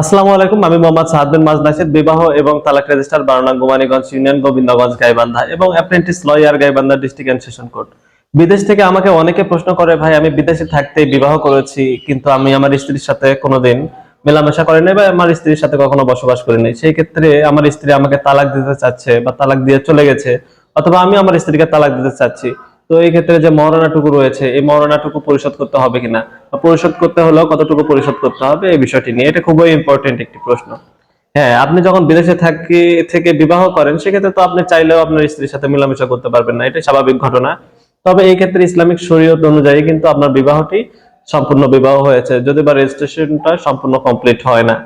আসসালামু আলাইকুম, আমি মোহাম্মদ সাহাদ বিন মাজ নাসির, বিবাহ এবং তালাক রেজিস্টার বারোনা গোমানীগঞ্জ ইউনিয়ন, গোবিন্দগঞ্জ, গাইবান্ধা এবং apprentice lawyer, Gaibandha district and session court. বিদেশ থেকে আমাকে অনেকে প্রশ্ন করে, ভাই, আমি বিদেশে থাকতে বিবাহ করেছি, কিন্তু আমি আমার স্ত্রীর সাথে কোনোদিন মেলামেশা করি নাই বা আমার স্ত্রীর সাথে কখনো বসবাস করি সেই ক্ষেত্রে আমার স্ত্রী আমাকে তালাক দিতে চাচ্ছে বা তালাক দিয়ে চলে গেছে, অথবা আমি আমার স্ত্রীকে তালাক দিতে চাচ্ছি। তো এই ক্ষেত্রে যে মরণাটুকু রয়েছে, এই মরণাটুকু পরিশোধ করতে হবে কিনা? পরিশোধ করতে হলেও কতটুকু পরিশোধ করতে হবে, এই বিষয়টি নিয়ে। এটা খুবই ইম্পর্টেন্ট একটি প্রশ্ন। হ্যাঁ আপনি যখন বিদেশে থাকি, থেকে বিবাহ করেন, সেক্ষেত্রে তো আপনি চাইলেও আপনার স্ত্রীর সাথে মেলামেশা করতে পারবেন না। এটা স্বাভাবিক ঘটনা। তবে এই ক্ষেত্রে ইসলামিক শরীয়ত অনুযায়ী কিন্তু আপনার বিবাহটি সম্পূর্ণ বিবাহ হয়েছে, যদি বা রেজিস্ট্রেশনটা সম্পূর্ণ কমপ্লিট হয় না।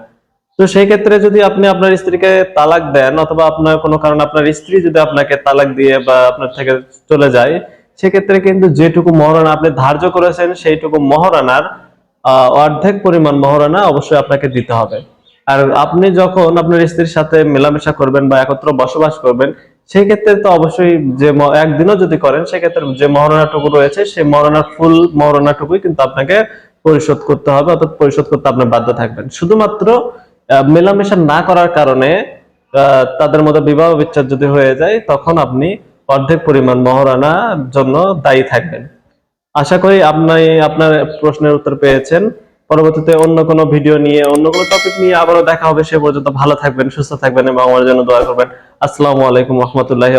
তো সেই ক্ষেত্রে যদি আপনি আপনার স্ত্রীকে তালাক দেন, অথবা আপনার কোনো কারণে আপনার স্ত্রী যদি আপনাকে তালাক দিয়ে বা আপনার থেকে চলে যায় সেক্ষেত্রে কিন্তু যেটুকু মহারণা আপনি ধার্য করেছেন সেইটুকু মহারানার আহ, অর্ধেক পরিমাণ মহারণা অবশ্যই আপনাকে দিতে হবে। আর আপনি যখন আপনার স্ত্রীর সাথে মেলামেশা করবেন বা একত্র বসবাস করবেন সেই ক্ষেত্রে তো অবশ্যই যে একদিনও যদি করেন সেক্ষেত্রে যে মহারণাটুকু রয়েছে সেই মহারণার ফুল মহারণাটুকুই কিন্তু আপনাকে পরিশোধ করতে হবে অর্থাৎ পরিশোধ করতে আপনি বাধ্য থাকবেন। শুধুমাত্র মেলামেশা না করার কারণে তাদের মধ্যে বিবাহ বিচ্ছেদ যদি হয়ে যায় তখন আপনি অর্ধেক পরিমাণ মহারানা জন্য দায়ী থাকবেন। আশা করি আপনি আপনার প্রশ্নের উত্তর পেয়েছেন। পরবর্তীতে অন্য কোনো ভিডিও নিয়ে, অন্য কোনো টপিক নিয়ে আবারও দেখা হবে। সে পর্যন্ত ভালো থাকবেন, সুস্থ থাকবেন এবং আমার জন্য দোয়া করবেন। আসসালামু আলাইকুম রহমতুল্লাহি